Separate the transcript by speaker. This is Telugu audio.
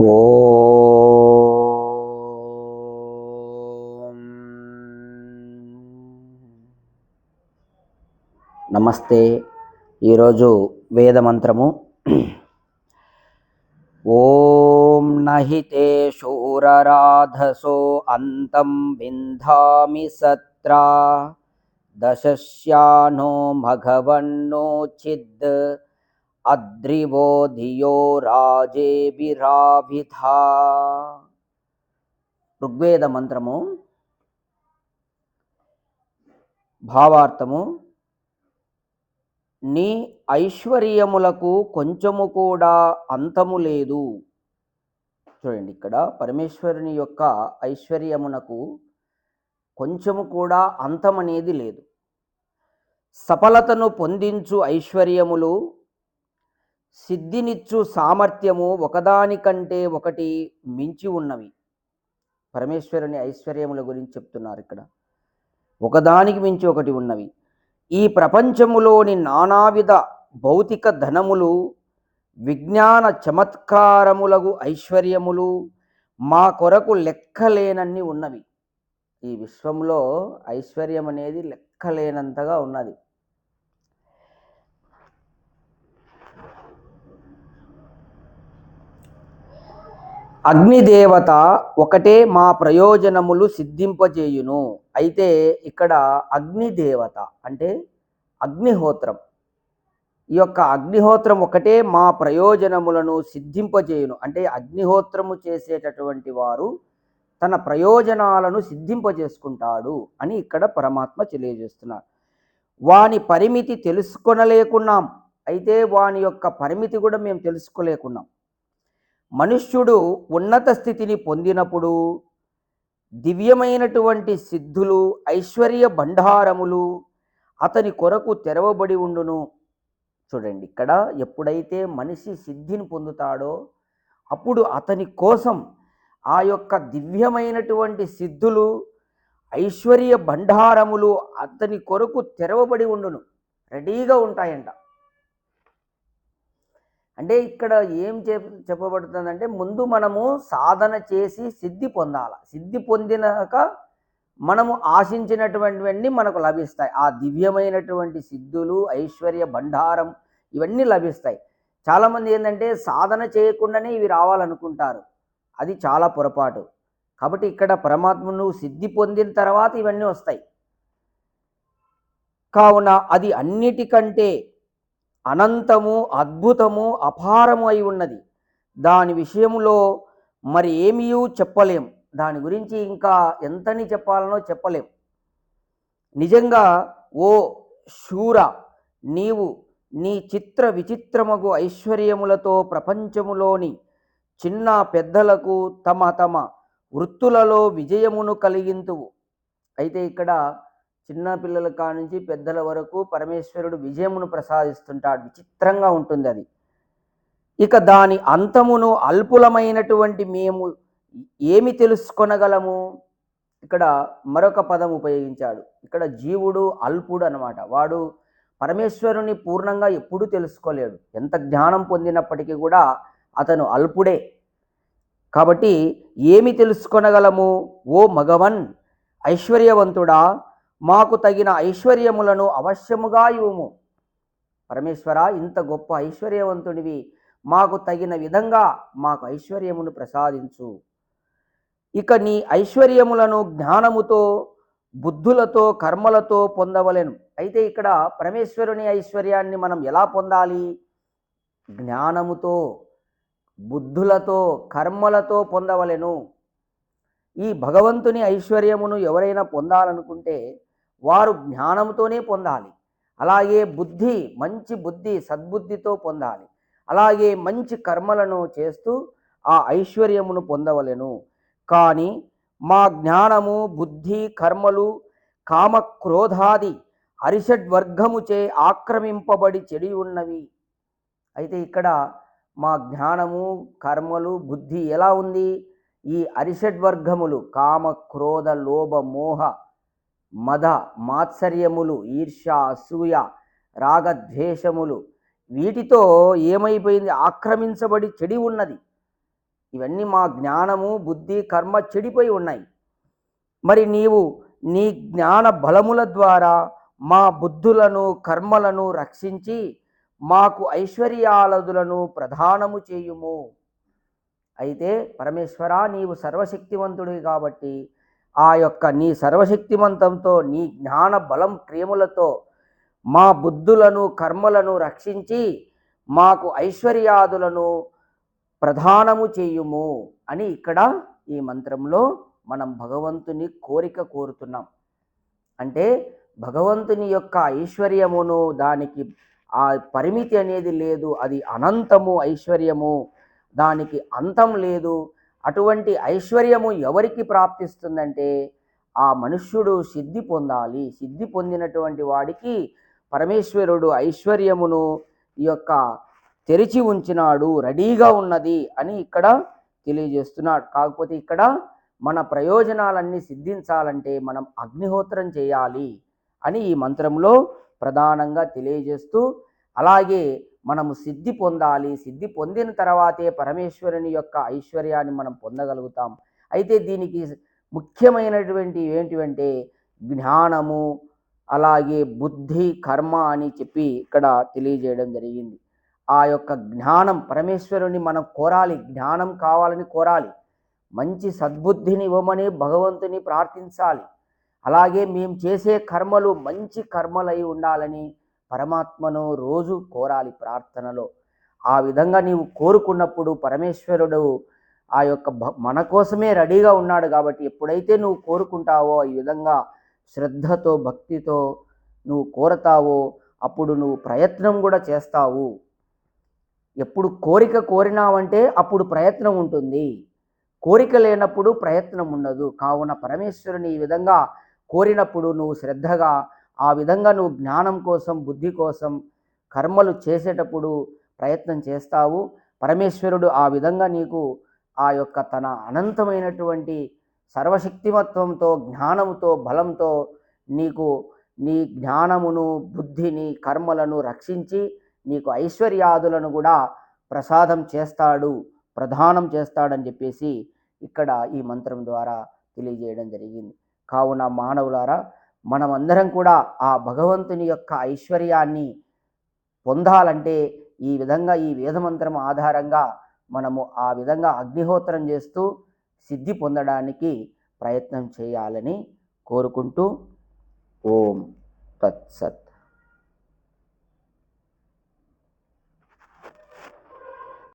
Speaker 1: ఓం. నమస్తే. ఈరోజు వేదమంత్రము. ఓం నహితే శూరరాధసో అంతం వింధామి సత్రా. దశశ్యానో మఘవన్నో చిద్. అద్రివో ధియో రాజేభిరాభిధ ఋగ్వేద మంత్రము భావార్థము నీ ఐశ్వర్యములకు కొంచెము కూడా అంతము లేదు। చూడండి ఇక్కడ పరమేశ్వరుని యొక్క ఐశ్వర్యమునకు కొంచెము కూడా అంతం అనేది లేదు। సఫలతను పొందించు ఐశ్వర్యములు సిద్ధినిచ్చు సామర్థ్యము ఒకదానికంటే ఒకటి మించి ఉన్నవి. పరమేశ్వరుని ఐశ్వర్యముల గురించి చెప్తున్నారు ఇక్కడ. ఒకదానికి మించి ఒకటి ఉన్నవి. ఈ ప్రపంచములోని నానావిధ భౌతిక ధనములు విజ్ఞాన చమత్కారములగు ఐశ్వర్యములు మా కొరకు లెక్కలేనన్ని ఉన్నవి. ఈ విశ్వంలో ఐశ్వర్యం అనేది లెక్కలేనంతగా ఉన్నది. అగ్నిదేవత ఒకటే మా ప్రయోజనములు సిద్ధింపజేయును. అయితే ఇక్కడ అగ్నిదేవత అంటే అగ్నిహోత్రం. ఈ యొక్క అగ్నిహోత్రం ఒకటే మా ప్రయోజనములను సిద్ధింపజేయును. అంటే అగ్నిహోత్రము చేసేటటువంటి వారు తన ప్రయోజనాలను సిద్ధింపజేసుకుంటాడు అని ఇక్కడ పరమాత్మ తెలియజేస్తున్నాడు. వాని పరిమితి తెలుసుకొనలేకున్నాం. అయితే వాని యొక్క పరిమితి కూడా మేము తెలుసుకోలేకున్నాం. మనుష్యుడు ఉన్నత స్థితిని పొందినప్పుడు దివ్యమైనటువంటి సిద్ధులు ఐశ్వర్య భండారములు అతని కొరకు తెరవబడి ఉండును. చూడండి ఇక్కడ ఎప్పుడైతే మనిషి సిద్ధిని పొందుతాడో అప్పుడు అతని కోసం ఆ యొక్క దివ్యమైనటువంటి సిద్ధులు ఐశ్వర్య భండారములు అతని కొరకు తెరవబడి ఉండును. రెడీగా ఉంటాయంట. అంటే ఇక్కడ ఏం చెప్ చెప్పబడుతుందంటే ముందు మనము సాధన చేసి సిద్ధి పొందాలి. సిద్ధి పొందినాక మనము ఆశించినటువంటివన్నీ మనకు లభిస్తాయి. ఆ దివ్యమైనటువంటి సిద్ధులు ఐశ్వర్య భండారం ఇవన్నీ లభిస్తాయి. చాలామంది ఏంటంటే సాధన చేయకుండానే ఇవి రావాలనుకుంటారు. అది చాలా పొరపాటు. కాబట్టి ఇక్కడ పరమాత్మ నువ్వు సిద్ధి పొందిన తర్వాత ఇవన్నీ వస్తాయి. కావున అది అన్నిటికంటే అనంతము అద్భుతము అపారము అయి ఉన్నది. దాని విషయంలో మరి ఏమీయూ చెప్పలేం. దాని గురించి ఇంకా ఎంతని చెప్పాలనో చెప్పలేం. నిజంగా ఓ శూర నీవు నీ చిత్ర విచిత్రమగు ఐశ్వర్యములతో ప్రపంచములోని చిన్న పెద్దలకు తమ తమ వృత్తులలో విజయమును కలిగింతువు. అయితే ఇక్కడ చిన్న పిల్లల కానుంచి పెద్దల వరకు పరమేశ్వరుడు విజయమును ప్రసాదిస్తుంటాడు. విచిత్రంగా ఉంటుంది అది. ఇక దాని అంతమును అల్పులమైనటువంటి మేము ఏమి తెలుసుకొనగలము? ఇక్కడ మరొక పదం ఉపయోగించాడు. ఇక్కడ జీవుడు అల్పుడు అనమాట వాడు పరమేశ్వరుని పూర్ణంగా ఎప్పుడూ తెలుసుకోలేడు. ఎంత జ్ఞానం పొందినప్పటికీ కూడా అతను అల్పుడే. కాబట్టి ఏమి తెలుసుకొనగలము? ఓ మగవన్ ఐశ్వర్యవంతుడా మాకు తగిన ఐశ్వర్యములను అవశ్యముగా ఇవ్వము. పరమేశ్వర ఇంత గొప్ప ఐశ్వర్యవంతుడివి మాకు తగిన విధంగా మాకు ఐశ్వర్యమును ప్రసాదించు. ఇక నీ ఐశ్వర్యములను జ్ఞానముతో బుద్ధులతో కర్మలతో పొందవలెను. అయితే ఇక్కడ పరమేశ్వరుని ఐశ్వర్యాన్ని మనం ఎలా పొందాలి? జ్ఞానముతో బుద్ధులతో కర్మలతో పొందవలెను. ఈ భగవంతుని ఐశ్వర్యమును ఎవరైనా పొందాలనుకుంటే వారు జ్ఞానంతోనే పొందాలి. అలాగే బుద్ధి మంచి బుద్ధి సద్బుద్ధితో పొందాలి. అలాగే మంచి కర్మలను చేస్తూ ఆ ఐశ్వర్యమును పొందవలెను. కానీ మా జ్ఞానము బుద్ధి కర్మలు కామ క్రోధాది అరిషడ్వర్గముచే ఆక్రమింపబడి చెడి ఉన్నవి. అయితే ఇక్కడ మా జ్ఞానము కర్మలు బుద్ధి ఎలా ఉంది? ఈ అరిషడ్వర్గములు కామ క్రోధ లోభ మోహ మద మాత్సర్యములు ఈర్ష్య అసూయ రాగద్వేషములు వీటితో ఏమైపోయింది? ఆక్రమించబడి చెడి ఉన్నది. ఇవన్నీ మా జ్ఞానము బుద్ధి కర్మ చెడిపోయి ఉన్నాయి. మరి నీవు నీ జ్ఞాన బలముల ద్వారా మా బుద్ధులను కర్మలను రక్షించి మాకు ఐశ్వర్యాలదులను ప్రధానము చేయుము. అయితే పరమేశ్వర నీవు సర్వశక్తివంతుడివి కాబట్టి ఆ యొక్క నీ సర్వశక్తిమంతంతో నీ జ్ఞాన బలం క్రియములతో మా బుద్ధులను కర్మలను రక్షించి మాకు ఐశ్వర్యాదులను ప్రధానము చేయుము అని ఇక్కడ ఈ మంత్రంలో మనం భగవంతుని కోరిక కోరుతున్నాం. అంటే భగవంతుని యొక్క ఐశ్వర్యమును దానికి ఆ పరిమితి అనేది లేదు అది అనంతము ఐశ్వర్యము దానికి అంతం లేదు. అటువంటి ఐశ్వర్యము ఎవరికి ప్రాప్తిస్తుందంటే ఆ మనుష్యుడు సిద్ధి పొందాలి. సిద్ధి పొందినటువంటి వాడికి పరమేశ్వరుడు ఐశ్వర్యమును ఈ యొక్క తెరిచి ఉంచినాడు రెడీగా ఉన్నది అని ఇక్కడ తెలియజేస్తున్నాడు. కాకపోతే ఇక్కడ మన ప్రయోజనాలన్నీ సిద్ధించాలంటే మనం అగ్నిహోత్రం చేయాలి అని ఈ మంత్రంలో ప్రధానంగా తెలియజేస్తూ అలాగే మనము సిద్ధి పొందాలి. సిద్ధి పొందిన తర్వాతే పరమేశ్వరుని యొక్క ఐశ్వర్యాన్ని మనం పొందగలుగుతాం. అయితే దీనికి ముఖ్యమైనటువంటి ఏంటివంటే జ్ఞానము అలాగే బుద్ధి కర్మ అని చెప్పి ఇక్కడ తెలియజేయడం జరిగింది. ఆ యొక్క జ్ఞానం పరమేశ్వరుని మనం కోరాలి. జ్ఞానం కావాలని కోరాలి. మంచి సద్బుద్ధిని ఇవ్వమని భగవంతుని ప్రార్థించాలి. అలాగే మేము చేసే కర్మలు మంచి కర్మలై ఉండాలని పరమాత్మను రోజు కోరాలి ప్రార్థనలో. ఆ విధంగా నీవు కోరుకున్నప్పుడు పరమేశ్వరుడు ఆ యొక్క భ- మన కోసమే రెడీగా ఉన్నాడు కాబట్టి ఎప్పుడైతే నువ్వు కోరుకుంటావో ఈ విధంగా శ్రద్ధతో భక్తితో నువ్వు కోరతావో అప్పుడు నువ్వు ప్రయత్నం కూడా చేస్తావు. ఎప్పుడు కోరిక కోరినావంటే అప్పుడు ప్రయత్నం ఉంటుంది. కోరిక లేనప్పుడు ప్రయత్నం ఉండదు. కావున పరమేశ్వరుని ఈ విధంగా కోరినప్పుడు నువ్వు శ్రద్ధగా ఆ విధంగా నువ్వు జ్ఞానం కోసం బుద్ధి కోసం కర్మలు చేసేటప్పుడు ప్రయత్నం చేస్తావు. పరమేశ్వరుడు ఆ విధంగా నీకు ఆ యొక్క తన అనంతమైనటువంటి సర్వశక్తిమత్వంతో జ్ఞానముతో బలంతో నీకు నీ జ్ఞానమును బుద్ధిని కర్మలను రక్షించి నీకు ఐశ్వర్యాదులను కూడా ప్రసాదం చేస్తాడు ప్రధానం చేస్తాడని చెప్పేసి ఇక్కడ ఈ మంత్రం ద్వారా తెలియజేయడం జరిగింది. కావున మానవులారా మనమందరం కూడా ఆ భగవంతుని యొక్క ఐశ్వర్యాన్ని పొందాలంటే ఈ విధంగా ఈ వేదమంత్రం ఆధారంగా మనము ఆ విధంగా అగ్నిహోత్రం చేస్తూ సిద్ధి పొందడానికి ప్రయత్నం చేయాలని కోరుకుంటూ ఓం తత్సత్.